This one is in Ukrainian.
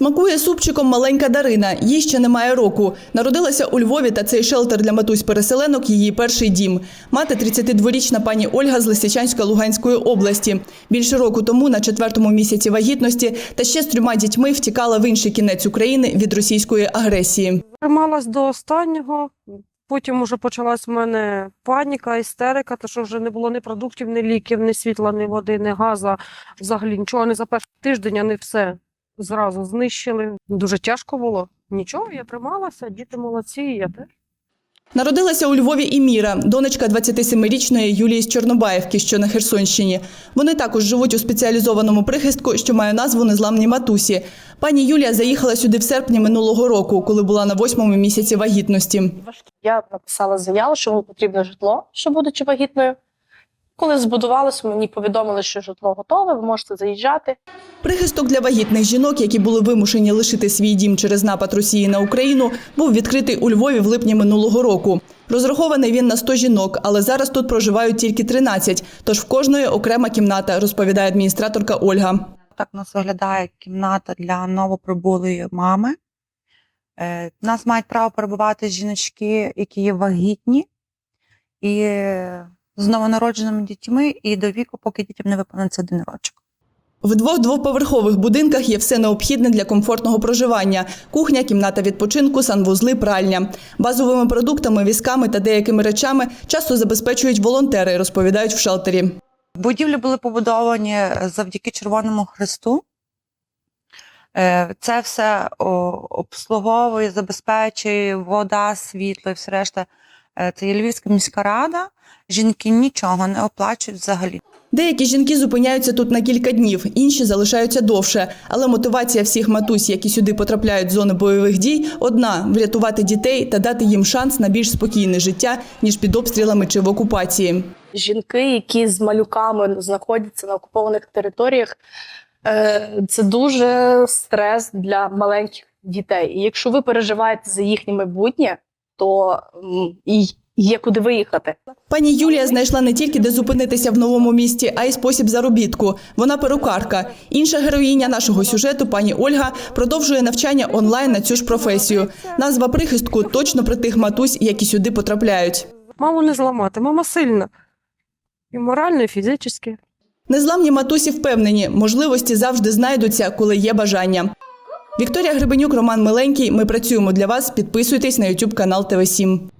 Смакує супчиком маленька Дарина. Їй ще немає року. Народилася у Львові, та цей шелтер для матусь-переселенок – її перший дім. Мати 32-річна пані Ольга з Лисичанська Луганської області. Більше року тому, на четвертому місяці вагітності, та ще з трьома дітьми втікала в інший кінець України від російської агресії. Трималась до останнього. Потім уже почалась в мене паніка, істерика, тому що вже не було ні продуктів, ні ліків, ні світла, ні води, ні газу. Взагалі нічого не за перший тиждень, вони все зразу знищили. Дуже тяжко було. Нічого, я трималася, діти молодці, і я теж. Народилася у Львові і Міра, донечка 27-річної Юлії з Чорнобаївки, що на Херсонщині. Вони також живуть у спеціалізованому прихистку, що має назву Незламні матусі. Пані Юлія заїхала сюди в серпні минулого року, коли була на восьмому місяці вагітності. Я написала заяву, що мені потрібне житло, що будучи вагітною. Коли збудувалося, мені повідомили, що житло готове, ви можете заїжджати. Прихисток для вагітних жінок, які були вимушені лишити свій дім через напад Росії на Україну, був відкритий у Львові в липні минулого року. Розрахований він на 100 жінок, але зараз тут проживають тільки 13, тож в кожної окрема кімната, розповідає адміністраторка Ольга. Так у нас виглядає кімната для новоприбулої мами. Е, У нас мають право перебувати жіночки, які є вагітні, і е, з новонародженими дітьми, і до віку, поки дітям не виповниться один рочок. В двох двоповерхових будинках є все необхідне для комфортного проживання: кухня, кімната відпочинку, санвузли, пральня. Базовими продуктами, візками та деякими речами часто забезпечують волонтери, розповідають в шелтері. Будівлі були побудовані завдяки Червоному Христу. Е, Це все обслуговує, забезпечує вода, світло і все решта. Е, Це є Львівська міська рада. Жінки нічого не оплачують взагалі. Деякі жінки зупиняються тут на кілька днів, інші залишаються довше. Але мотивація всіх матусь, які сюди потрапляють з зони бойових дій, одна врятувати дітей та дати їм шанс на більш спокійне життя ніж під обстрілами чи в окупації. Жінки, які з малюками знаходяться на окупованих територіях, е, це дуже стрес для маленьких дітей. І якщо ви переживаєте за їхнє майбутнє, то і є куди виїхати. Пані Юлія знайшла не тільки де зупинитися в новому місті, а й спосіб заробітку. Вона перукарка. Інша героїня нашого сюжету, пані Ольга, продовжує навчання онлайн на цю ж професію. Назва прихистку точно про тих матусь, які сюди потрапляють. Маму не зламати, мама сильна. І морально, і фізично. Незламні матусі впевнені, можливості завжди знайдуться, коли є бажання. Вікторія Гребенюк, Роман Миленький. Ми працюємо для вас. Підписуйтесь на YouTube канал ТВ 7